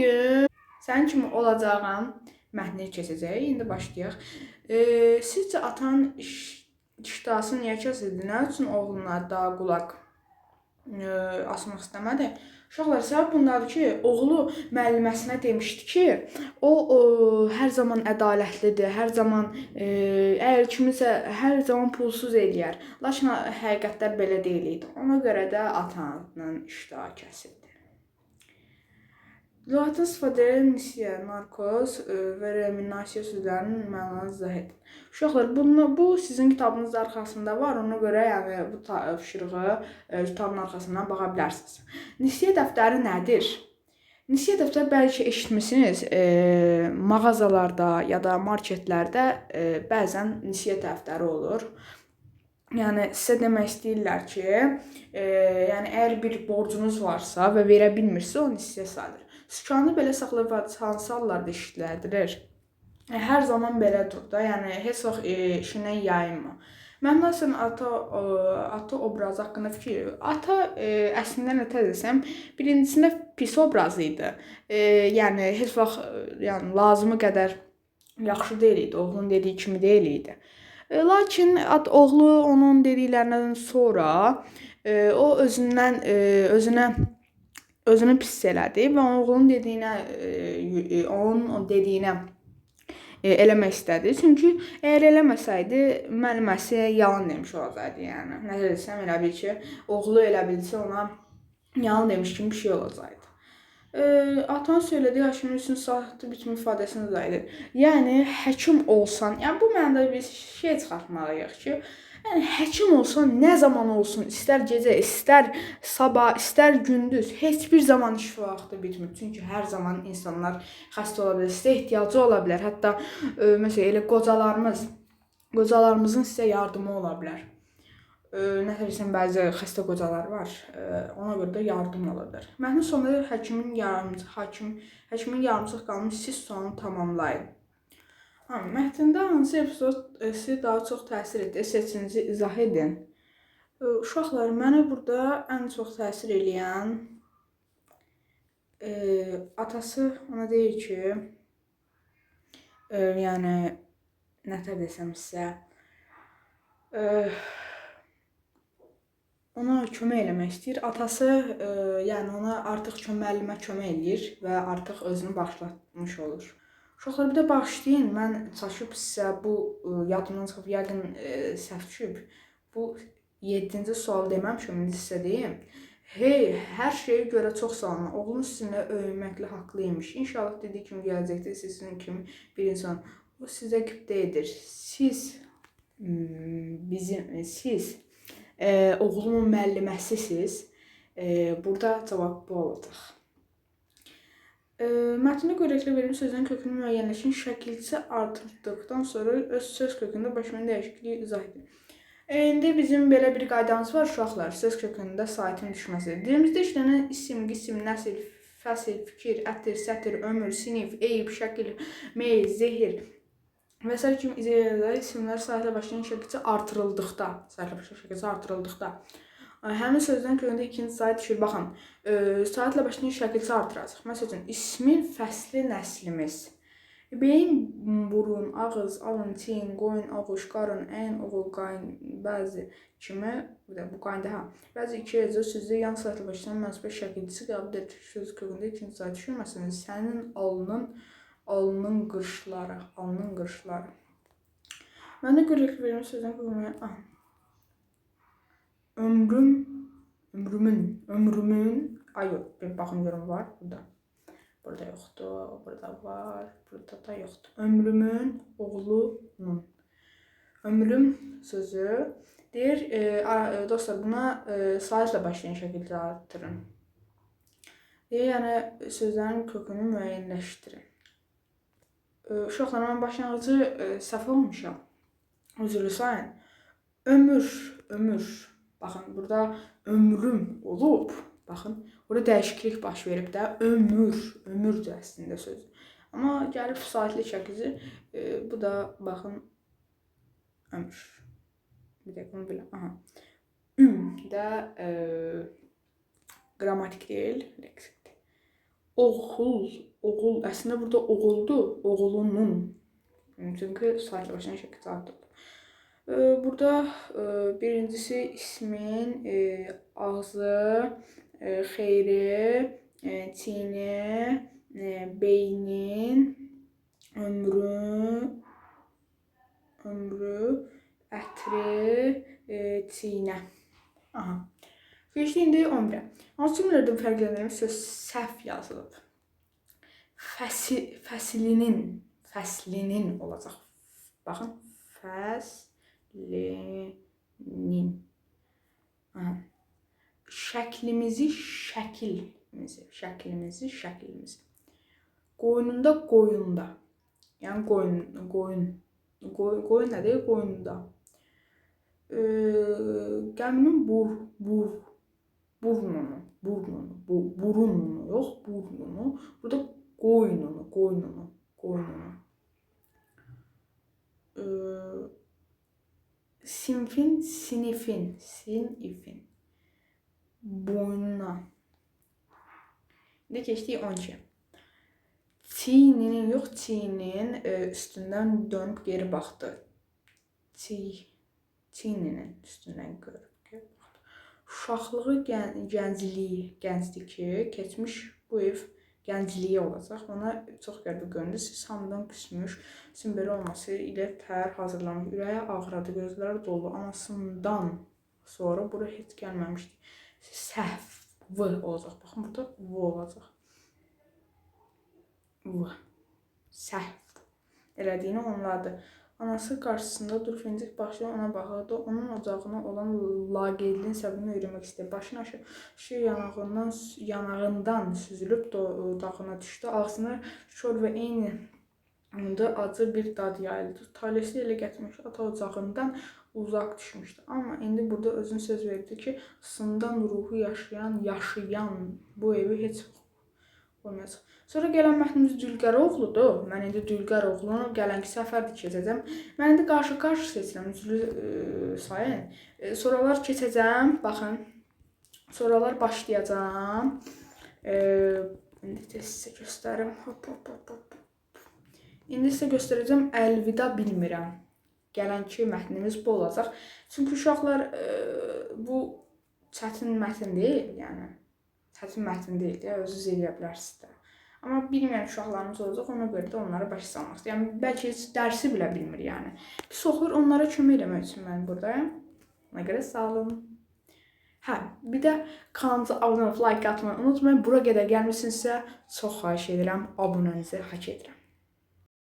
gün sənin kimi olacağam mətni keçəcək. İndi başlayaq. E, sizcə atan iş, iştahsı niyə kəsildi? Nə üçün oğluna daha qulaq e, asmaq istəmədi? Uşaqlar səbəb bundadır ki, oğlu müəlliməsinə demişdi ki, o, o hər zaman ədalətlidir, hər zaman e, əgər kimisə hər zaman pulsuz eləyər. Lakin həqiqətlər belə deyil idi. Ona görə də atanın iştahı kəsildi. İstifadə nisiyə, narkoz e, və reminasiya sözlərinin mənalarını izah edin. Uşaqlar, bunu, bu sizin kitabınız arxasında var. Ona görə yəni bu tapşırığı e, kitabın arxasından baxa bilərsiniz. Nisiyə dəftəri nədir? Nisiyə dəftəri bəlkə eşitmisiniz, e, mağazalarda ya da marketlərdə e, bəzən nisiyə dəftəri olur. Yəni sizə demək istəyirlər ki, e, yəni əgər bir borcunuz varsa və verə bilmirsə, o nisiyə sayılır. Sükanı belə saxlayıb hansı hallarda işlədilir? E, Hər zaman belədir da, yəni heç vaxt e, işindən yayınma. Mən məsələn ata e, ata obrazı haqqında fikir ata e, əslində nə desəm, birincisində pis obraz idi. E, yəni heç vaxt e, yəni lazımı qədər yaxşı deyil idi. Oğlun dediyi kimi deyil idi. E, lakin at oğlu onun dediklərindən sonra e, o özündən e, özünə özünü pis elədi və oğlunun dediyinə e, onun dediyinə e, eləmək istədi. Çünki əgər eləməsəydi müəlliməsi yalan demiş olacaqdı, yəni. Necə desəm elə bil ki, oğlu elə bilsə ona yalan demiş kimi bir şey olacaqdı. E, atan söylədi, Haşimin üçün saatı bütün ifadəsini izah edir. Yəni həkim olsan, yəni bu mənada bir şey çıxartmalıyıq ki, Yəni həkim olsan nə zaman olsun, istər gecə, istər sabah, istər gündüz, heç bir zaman iş vaxtı bitmir. Çünki hər zaman insanlar xəstə ola bilər, sizə ehtiyacı ola bilər. Hətta e, məsələn elə qocalarımız, qocalarımızın sizə yardımı ola bilər. E, nə deyirsən, bəzi xəstə qocalar var. E, ona görə də yardım olarlar. Mətnin sonunda həkimin yardımçı, hakim, həkimin yardımçı qalmış siz sonu tamamlayın. Ha, mətndə hansı epizod sizə daha çox təsir etdi? Seçinizi izah edin. Uşaqlar, mənə burada ən çox təsir eləyən e, atası ona deyir ki, e, yəni nətər desəm sizə, e, ona kömək eləmək istəyir. Atası, e, yəni ona artıq köməllimə kömək eləyir və artıq özünü bağışlatmış olur. Uşaqlar bir də bağışlayın. Mən çaşıb sizə bu ə, yadımdan çıxıb yəqin ə, səhv düşüb. Bu 7-ci sual deməmişəm, indi sizə deyim. Hey, hər şeyə görə çox sağ olun. Oğlum sizinlə öyünməklə haqlıymış. İnşallah dediyi kimi gələcəkdə sizin kimi bir insan o sizə qibdə edir. Siz m, bizim siz e, oğlumun müəlliməsisiz. E, burada cavab bu olacaq. E, mətndə qorreklə verilmiş sözlərin kökünü müəyyənləşin, şəkilçi artırdıqdan sonra öz söz kökündə başlayan dəyişikliyi izah edin. İndi bizim belə bir qaydamız var uşaqlar, söz kökündə saitin düşməsi. Dilimizdə işlənən isim, qisim, nəsil, fəsil, fikir, ətir, sətir, ömür, sinif, eyib, şəkil, meyl, zehir s. kimi isimlər saitlə başlayan şəkilçi artırıldıqda, saitlə başlayan şəkilçi artırıldıqda Həmin sözdən kökündə ikinci sait düşür. Baxın, ə, saatla başlayan şəkilçi artıracaq. Məsələn, ismin fəsli nəslimiz. Beyin, burun, ağız, alın, çiyin, qoyun, avuç, qarın, ən, oğul, qayın, bəzi kimi, bir də bu qayında hə, bəzi iki əcə sözdə yan saatla başlayan mənsubat şəkilçisi qəbul edilir. Söz kökündə ikinci sait düşür. Məsələn, sənin alnın, alnın qırışları, alnın qırışları. Mənə görə verilmiş sözdən kökündə, ah, ömrüm, ömrümün, ömrümün, ay yok bir bakın yorum var burada. Burada yoktu, burada var, burada da yoktu. Ömrümün oğlunun. Ömrüm sözü deyir, e, e, dostlar buna e, saatlə başlayan şəkildə artırın. Deyir, yəni sözlərin kökünü müəyyənləşdirin. E, uşaqlar, mən başlanğıcı e, səhv olmuşam. Üzrlü sayın. Ömür, ömür. Baxın, burada ömrüm olub. Baxın, burada dəyişiklik baş verib də ömür, ömürdür əslində söz. Amma gəlib saatli şəkildə e, bu da baxın ömür. Bir dəqiqə bunu belə. Aha. Üm də e, qrammatik deyil, leksikdir. oğul, oğul. Əslində burada oğuldur, oğlunun. Çünki saat başına şəkil saat oldu. Ee, Burada e, birincisi ismin e, ağzı, e, xeyri, çiğni, e, beynin, ömrü, ömrü, ətri, çiğnə. Aha. Keçdi indi 11-ə. Hansı cümlələrdən fərqlənir söz səhv yazılıb? Fəsi, fəslinin, fəslinin olacaq. Baxın, fəslinin. Aha. Şəklimizi, şəkilimizi, şəklimizi, şəklimizi. Qoynunda, qoyunda. Yəni qoyun, qoyun. Qoyun, qoyun nədir? Qoyunda. Ee, gəminin bur, bur, burnunu, burnunu, bu, burununu, yox, burnunu. Burada qoynunu, qoynunu, qoynunu. Ee, sinfin, sinifin, sinifin. Boynuna. İndi keçdik 12. Çiyninin yox, çiynin e, üstündən dönüb geri çiyninin üstündən görüb geri baxdı. Uşaqlığı, gən, gəncliyi, gəncliyi keçmiş bu ev gəncliyi olacaq. Ona çox qəribə göründü. Siz hamıdan küsmüş, sizin belə olması ilə tər hazırlanmış, ürəyi ağrıdı, gözləri dolu, anasından sonra bura heç gəlməmişdi. Səhv, v olacaq. Baxın burada v olacaq. V. Səhv. Elədiyini onlardı. Anası qarşısında durub incik başlı ona baxırdı. Onun ocağına olan laqeydliyin səbəbini öyrənmək istədi. Başını aşağı yanağından, yanağından süzülüb do- dağına düşdü. Ağzına şor və eyni anda acı bir dad yayıldı. Talihsiz elə getmiş ata ocağından uzaq düşmüşdü. Amma indi burada özünə söz verdi ki, sından ruhu yaşayan, yaşayan bu evi heç olmayacaq. Sonra gələn mətnimiz Dülgəroğludur. Mən indi Dülgəroğlunu gələnki səfərdə keçəcəm. Mən indi qarşı-qarşı seçirəm üzlü e, sayın. E, soralar keçəcəm. Baxın. Soralar başlayacağam. E, indi sizə göstərim. Hop hop hop hop. İndi sizə göstərəcəm əlvida bilmirəm. Gələnki mətnimiz bu olacaq. Çünki uşaqlar e, bu çətin mətn deyil, yəni çətin mətn deyil özünüz eləyə bilərsiniz də. Amma bilməyən uşaqlarımız olacaq, ona görə də onlara başa salmaq. Yəni bəlkə heç dərsi bilə bilmir, yəni. Pis oxuyur, onlara kömək etmək üçün mən burdayam. Ona görə sağ olun. Hə, bir də kanalımıza abunə olub like atmayı unutmayın. Bura qədər gəlmisinizsə, çox xahiş edirəm, abunənizi hak edirəm.